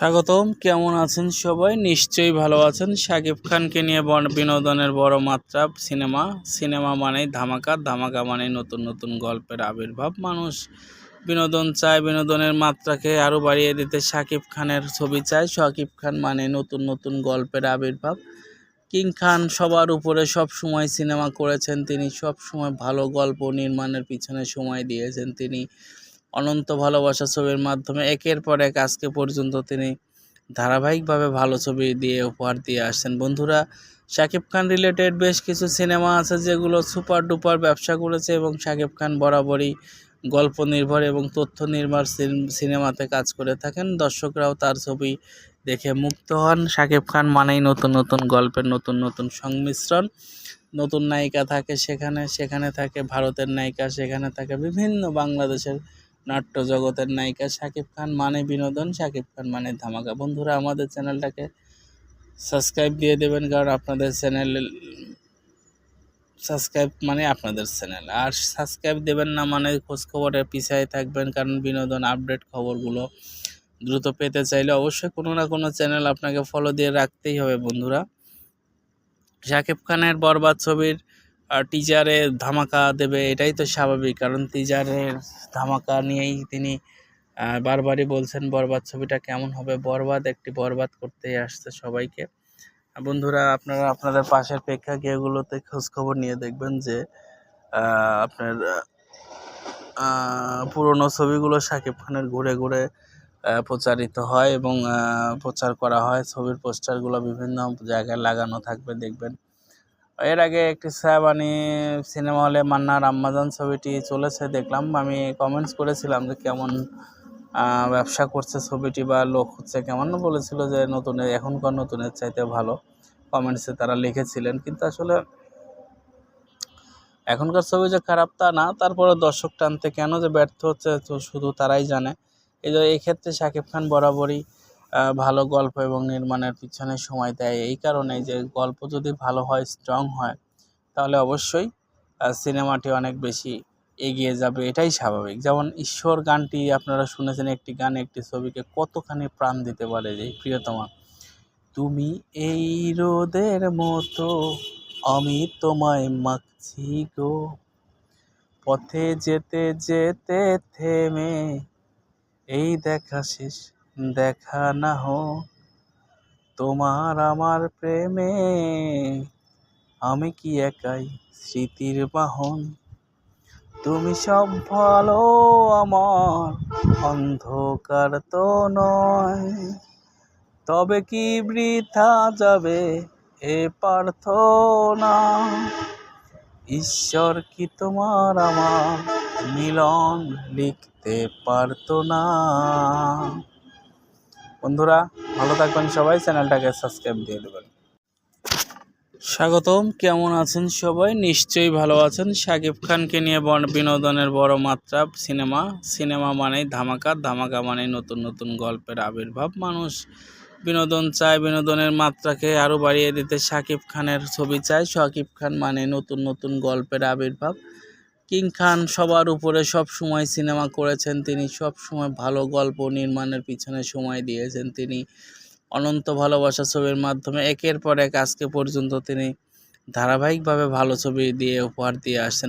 স্বাগতম। কেমন আছেন সবাই? নিশ্চয়ই ভালো আছেন। শাকিব খানকে নিয়ে বন- বিনোদনের বড় মাত্রা সিনেমা। সিনেমা মানেই ধামাকা ধামাকা মানেই নতুন নতুন গল্পের আবির্ভাব। মানুষ বিনোদন চায়, বিনোদনের মাত্রাকে আরও বাড়িয়ে দিতে শাকিব খানের ছবি চায়। শাকিব খান মানে নতুন নতুন গল্পের আবির্ভাব। কিং খান সবার উপরে সব সময় সিনেমা করেছেন। তিনি সব সময় ভালো গল্প নির্মাণের পিছনে সময় দিয়েছেন। তিনি অনন্ত ভালোবাসা ছবির মাধ্যমে একের পর এক আজকে পর্যন্ত তিনি ধারাবাহিকভাবে ভালো ছবি দিয়ে উপহার দিয়ে আসছেন। বন্ধুরা, শাকিব খান রিলেটেড বেশ কিছু সিনেমা আছে যেগুলো সুপার ডুপার ব্যবসা করেছে এবং শাকিব খান বরাবরই গল্প নির্ভর এবং তথ্য নির্ভর সিনেমাতে কাজ করে থাকেন। দর্শকরাও তার ছবি দেখে মুক্ত হন। শাকিব খান মানেই নতুন নতুন গল্পের নতুন নতুন সংমিশ্রণ। নতুন নায়িকা থাকে সেখানে সেখানে থাকে ভারতের নায়িকা, সেখানে থাকে বিভিন্ন বাংলাদেশের নাট্য জগতের নায়িকা শাকিব খান মানে বিনোদন, শাকিব খান মানে ধামাকা। বন্ধুরা, আমাদের চ্যানেলটাকে সাবস্ক্রাইব দিয়ে দেবেন, কারণ আপনাদের চ্যানেল, সাবস্ক্রাইব মানে আপনাদের চ্যানেল। আর সাবস্ক্রাইব দেবেন না মানে খোঁজখবরের পিছায় থাকবেন, কারণ বিনোদন আপডেট খবরগুলো দ্রুত পেতে চাইলে অবশ্যই কোনো না কোনো চ্যানেল আপনাকে ফলো দিয়ে রাখতেই হবে, বন্ধুরা। শাকিব খানের বরবাদ ছবির টিজারে ধামাকা দেবে, এটাই তো স্বাভাবিক। কারণ টিজারের ধামাকা নিয়েই তিনি বারবারই বলছেন, বরবাদ ছবিটা কেমন হবে? বরবাদ, একটি বরবাদ করতেই আসছে সবাইকে। বন্ধুরা, আপনারা আপনাদের পাশের প্রেক্ষাগৃহগুলোতে খোঁজ খবর নিয়ে দেখবেন যে আপনার পুরনো ছবিগুলো শাকিব খানের ঘুরে ঘুরে প্রচারিত হয় এবং প্রচার করা হয়। ছবির পোস্টারগুলো বিভিন্ন জায়গায় লাগানো থাকবে, দেখবেন। এর আগে একটি সায়াবানি সিনেমা হলে মান্নার রাম্মাজান ছবিটি চলেছে, দেখলাম। আমি কমেন্টস করেছিলাম যে কেমন ব্যবসা করছে ছবিটি বা লোক হচ্ছে কেমন। বলেছিল যে নতুন এখনকার নতুনের চাইতে ভালো। কমেন্টসে তারা লিখেছিলেন। কিন্তু আসলে এখনকার ছবি যে খারাপ তা না। তারপরে দর্শক টানতে কেন যে ব্যর্থ হচ্ছে, তো শুধু তারাই জানে। এই যে এই ক্ষেত্রে শাকিব খান বরাবরই ভালো গল্প এবং নির্মাণের পিছনে সময় দেয়। এই কারণে যে গল্প যদি ভালো হয় স্ট্রং হয়, তাহলে অবশ্যই সিনেমাটি অনেক বেশি এগিয়ে যাবে। এটাই স্বাভাবিক। যেমন ঈশ্বর গানটি আপনারা শুনেছেন একটি গান, একটি ছবিকে কতখানি প্রাণ দিতে পারে যে প্রিয়তমা? তুমি এই রোদের মতো আমি তোমায় মাখছি গো। পথে যেতে যেতে থেমে, এই দেখা শেষ দেখা না হো, তোমার আমার প্রেমে। আমি কি একাই স্মৃতির বাহন? তুমি সব ভালো আমার, অন্ধকার তো নয়। তবে কি বৃথা যাবে এ প্রার্থনা? ঈশ্বর কি তোমার আমার মিলন লিখতে পারতো না? বন্ধুরা, ভালো থাকবেন সবাই, চ্যানেলটাকে সাবস্ক্রাইব দিয়ে দেবেন। স্বাগতম, কেমন আছেন সবাই? নিশ্চয়ই ভালো আছেন। শাকিব খানকে নিয়ে বন- বিনোদনের বড় মাত্রা, সিনেমা। সিনেমা মানেই ধামাকা ধামাকা মানেই নতুন নতুন গল্পের আবির্ভাব। মানুষ বিনোদন চায়, বিনোদনের মাত্রাকে আরও বাড়িয়ে দিতে শাকিব খানের ছবি চায়। শাকিব খান মানে নতুন নতুন গল্পের আবির্ভাব। কিং খান সবার উপরে সব সময় সিনেমা করেছেন। তিনি সব সময় ভালো গল্প নির্মাণের পিছনে সময় দিয়েছেন। তিনি অনন্ত ভালোবাসা ছবির মাধ্যমে একের পর এক আজকে পর্যন্ত তিনি ধারাবাহিকভাবে ভালো ছবি দিয়ে উপহার দিয়ে আসছেন।